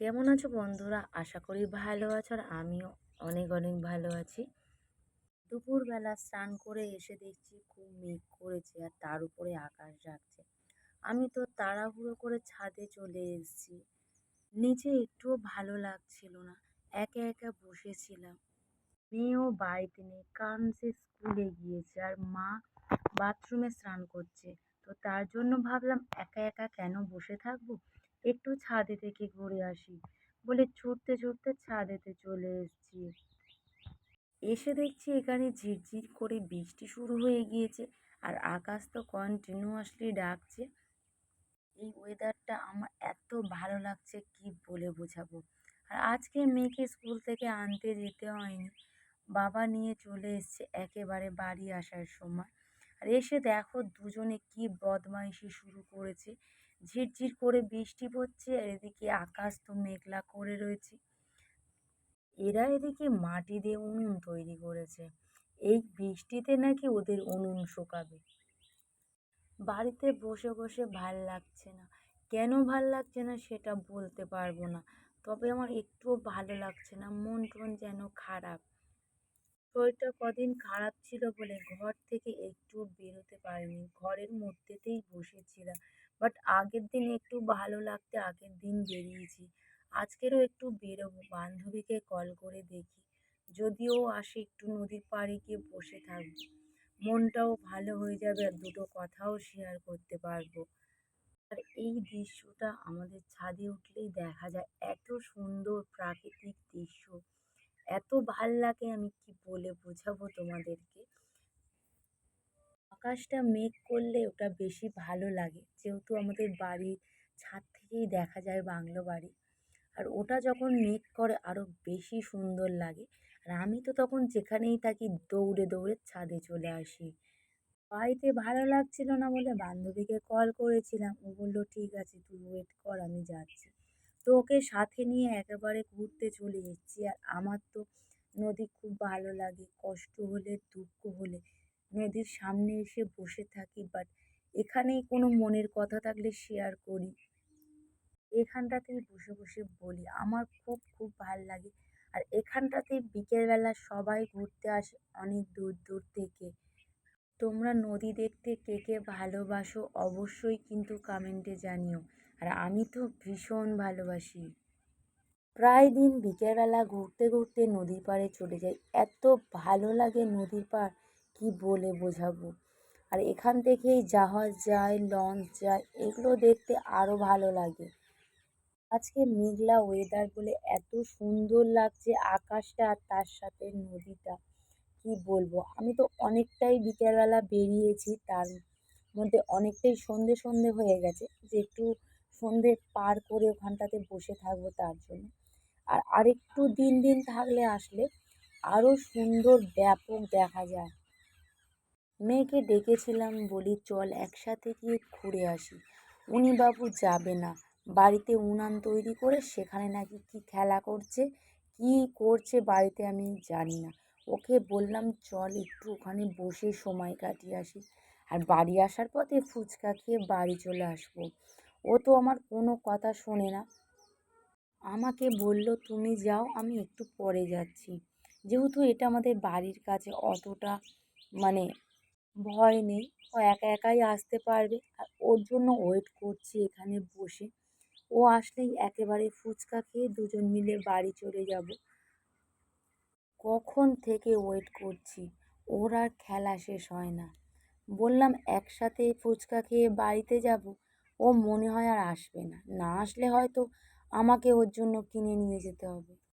কেমন আছো বন্ধুরা? আশা করি ভালো আছো আর আমিও অনেক অনেক ভালো আছি। দুপুরবেলা স্নান করে এসে দেখছি খুব মেঘ করেছে আর তার উপরে আকাশ ডাকছে আমি তো তাড়াহুড়ো করে ছাদে চলে এসেছি। নিচে একটুও ভালো লাগছিল না। একা একা বসেছিলাম। মেয়েও বাড়িতে নেই কারণ সে স্কুলে গিয়েছে আর মা বাথরুমে স্নান করছে। তো তার জন্য ভাবলাম একা একা কেন বসে থাকব? একটু ছাদে থেকে ঘুরে আসি। বলে ছুটতে ছুটতে ছাদেতে চলে এসেছি। এসে দেখছি এখানে ঝিরঝির করে বৃষ্টি শুরু হয়ে গিয়েছে আর আকাশ তো কন্টিনিউয়াসলি ডাকছে। এই ওয়েদারটা আমার এত ভালো লাগছে, কি বলে বোঝাবো? আর আজকে মেয়েকে স্কুল থেকে আনতে যেতে হয়নি। বাবা নিয়ে চলে এসছে একেবারে বাড়ি আসার সময়। আর এসে দেখো দুজনে কি বদমাইশি শুরু করেছে। ঝিরঝির করে বৃষ্টি পড়ছে আর এদিকে আকাশ তো মেঘলা করে রয়েছে। এরা এদিকে মাটি দিয়ে উনুন তৈরি করেছে। এই বৃষ্টিতে নাকি ওদের উনুন শুকাবে। বাড়িতে বসে বসে ভালো লাগছে না। কেন ভালো লাগছে না সেটা বলতে পারব না। তবে আমার একটুও ভালো লাগছে না। মন টন যেন খারাপ। শরীরটা কদিন খারাপ ছিল বলে ঘর থেকে একটু বেরোতে পারিনি। ঘরের মধ্যেতেই বসেছিলাম। বাট আগের দিন একটু ভালো লাগতে আগের দিন বেরিয়েছি। আজকেরও একটু বেরোবো। বান্ধবীকে কল করে দেখি। যদিও আসে একটু নদীর পাড়ে গিয়ে বসে থাকব। মনটাও ভালো হয়ে যাবে আর দুটো কথাও শেয়ার করতে পারব। আর এই দৃশ্যটা আমাদের ছাদে উঠলেই দেখা যায়। এত সুন্দর প্রাকৃতিক দৃশ্য। এত ভালো লাগে আমি কি বলে বোঝাবো তোমাদেরকে? আকাশটা মেঘ করলে ওটা বেশি ভালো লাগে। যেহেতু আমাদের বাড়ির ছাদ থেকেই দেখা যায় বাংলো বাড়ি। আর ওটা যখন মেঘ করে আরও বেশি সুন্দর লাগে। আর আমি তো তখন যেখানেই থাকি দৌড়ে দৌড়ে ছাদে চলে আসি। বাড়িতে ভালো লাগছিল না বলে বান্ধবীকে কল করেছিলাম। ও বলল, ঠিক আছে, তুই ওয়েট কর, আমি যাচ্ছি। তো ওকে সাথে নিয়ে একেবারে ঘুরতে চলে এসেছি। আর আমার তো নদী খুব ভালো লাগে, কষ্ট হলে, দুঃখ হলে। নদীর সামনে এসে বসে থাকি বাট এখানেই কোনো মনের কথা থাকলে শেয়ার করি। এখানটাতেই বসে বসে বলি, আমার খুব খুব ভালো লাগে। আর এখানটাতে বিকেলবেলা সবাই ঘুরতে আসে অনেক দূর দূর থেকে। তোমরা নদী দেখতে কে কে ভালোবাসো অবশ্যই কিন্তু কমেন্টে জানিও। আর আমি তো ভীষণ ভালোবাসি। প্রায় দিন বিকেলবেলা ঘুরতে ঘুরতে নদীর পাড়ে চলে যাই। এত ভালো লাগে নদীর পাড়, কি বলে বোঝাবো? আর এখান থেকেই জাহাজ যায়, লঞ্চ যায়, এগুলো দেখতে আরও ভালো লাগে। আজকে মেঘলা ওয়েদার বলে এত সুন্দর লাগছে আকাশটা আর তার সাথে নদীটা। কি বলব? আমি তো অনেকটাই বিকেলবেলা বেরিয়েছি, তার মধ্যে অনেকটাই সন্ধে সন্ধে হয়ে গেছে। যে একটু সন্ধে পার করে ওখানটাতে বসে থাকব তার জন্য। আর আরেকটু দিন দিন থাকলে আসলে আরও সুন্দর ব্যাপক দেখা যায়। মেয়েকে ডেকেছিলাম বলি, চল একসাথে গিয়ে ঘুরে আসি। উনি বাবু যাবে না। বাড়িতে উনান তৈরি করে সেখানে নাকি কি খেলা করছে, কি করছে বাড়িতে আমি জানি না। ওকে বললাম, চল একটু ওখানে বসে সময় কাটিয়ে আসি। আর বাড়ি আসার পথে ফুচকা খেয়ে বাড়ি চলে আসব। ও তো আমার কোনো কথা শোনে না। আমাকে বলল, তুমি যাও, আমি একটু পরে যাচ্ছি। যেহেতু এটা আমাদের বাড়ির কাছে অতটা মানে ভয় নেই, ও একা একাই আসতে পারবে। আর ওর জন্য ওয়েট করছি এখানে বসে। ও আসলেই একেবারে ফুচকা খেয়ে দুজন মিলে বাড়ি চলে যাব। কখন থেকে ওয়েট করছি? ওর আর খেলা শেষ হয় না। বললাম, একসাথে ফুচকা খেয়ে বাড়িতে যাব? ও মনে হয় আর আসবে না। না আসলে হয়তো আমাকে ওর জন্য কিনে নিয়ে যেতে হবে।